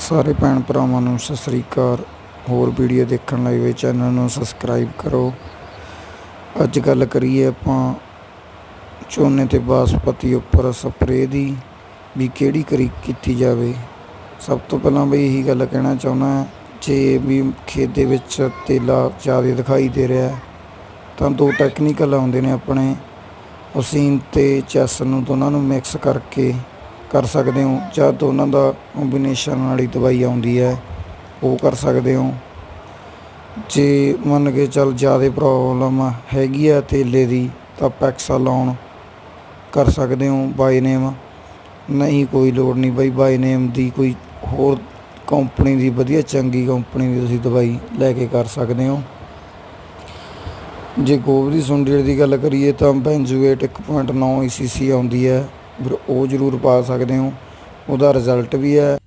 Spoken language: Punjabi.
ਸਾਰੇ ਭੈਣ ਭਰਾਵਾਂ ਨੂੰ ਸਤਿ ਸ੍ਰੀ ਅਕਾਲ। ਹੋਰ ਵੀਡੀਓ ਦੇਖਣ ਲਈ ਵੀ ਚੈਨਲ ਨੂੰ ਸਬਸਕ੍ਰਾਈਬ ਕਰੋ। ਅੱਜ ਗੱਲ ਕਰੀਏ ਆਪਾਂ ਝੋਨੇ ਤੇ ਬਾਸਪਤੀ ਉੱਪਰ ਸਪਰੇਅ ਦੀ ਵੀ ਕਿਹੜੀ ਕਰੀ ਕੀਤੀ ਜਾਵੇ। ਸਭ ਤੋਂ ਪਹਿਲਾਂ ਬਈ ਇਹੀ ਗੱਲ ਕਹਿਣਾ ਚਾਹੁੰਦਾ ਜੇ ਵੀ ਖੇਤ ਦੇ ਵਿੱਚ ਤੇਲਾ ਜ਼ਿਆਦਾ ਦਿਖਾਈ ਦੇ ਰਿਹਾ ਤਾਂ ਦੋ ਟੈਕਨੀਕਲ ਆਉਂਦੇ ਨੇ ਆਪਣੇ। ਉਸੀਨ ਤੇ ਚੈਸ ਨੂੰ ਦੋਨਾਂ ਨੂੰ ਮਿਕਸ ਕਰਕੇ ਕਰ ਸਕਦੇ ਹੋ, ਜਾਂ ਦੋਨਾਂ ਦਾ ਕੰਬੀਨੇਸ਼ਨ ਵਾਲੀ ਦਵਾਈ ਆਉਂਦੀ ਹੈ, ਉਹ ਕਰ ਸਕਦੇ ਹੋ। ਜੇ ਮੰਨ ਕੇ ਚੱਲ ਜ਼ਿਆਦਾ ਪ੍ਰੋਬਲਮ ਹੈਗੀ ਆ ਤੇਲੇ ਦੀ, ਤਾਂ ਪੈਕਸਾਲੋਨ ਕਰ ਸਕਦੇ ਹੋ ਬਾਈ ਨੇਮ ਨਹੀਂ, ਕੋਈ ਲੋੜ ਨਹੀਂ ਬਾਈ ਬਾਈ ਨੇਮ ਦੀ ਕੋਈ ਹੋਰ ਕੰਪਨੀ ਦੀ, ਵਧੀਆ ਚੰਗੀ ਕੰਪਨੀ ਦੀ ਤੁਸੀਂ ਦਵਾਈ ਲੈ ਕੇ ਕਰ ਸਕਦੇ ਹੋ। ਜੇ ਗੋਬਰੀ ਸੁੰਡੀ ਦੀ ਗੱਲ ਕਰੀਏ, ਤਾਂ ਬੈਂਜੂਏਟ 1.9 ECC ਆਉਂਦੀ ਹੈ। ਫਿਰ ਉਹ ਜ਼ਰੂਰ ਪਾ ਸਕਦੇ ਹੋ। ਉਹਦਾ ਰਿਜ਼ਲਟ ਵੀ ਹੈ।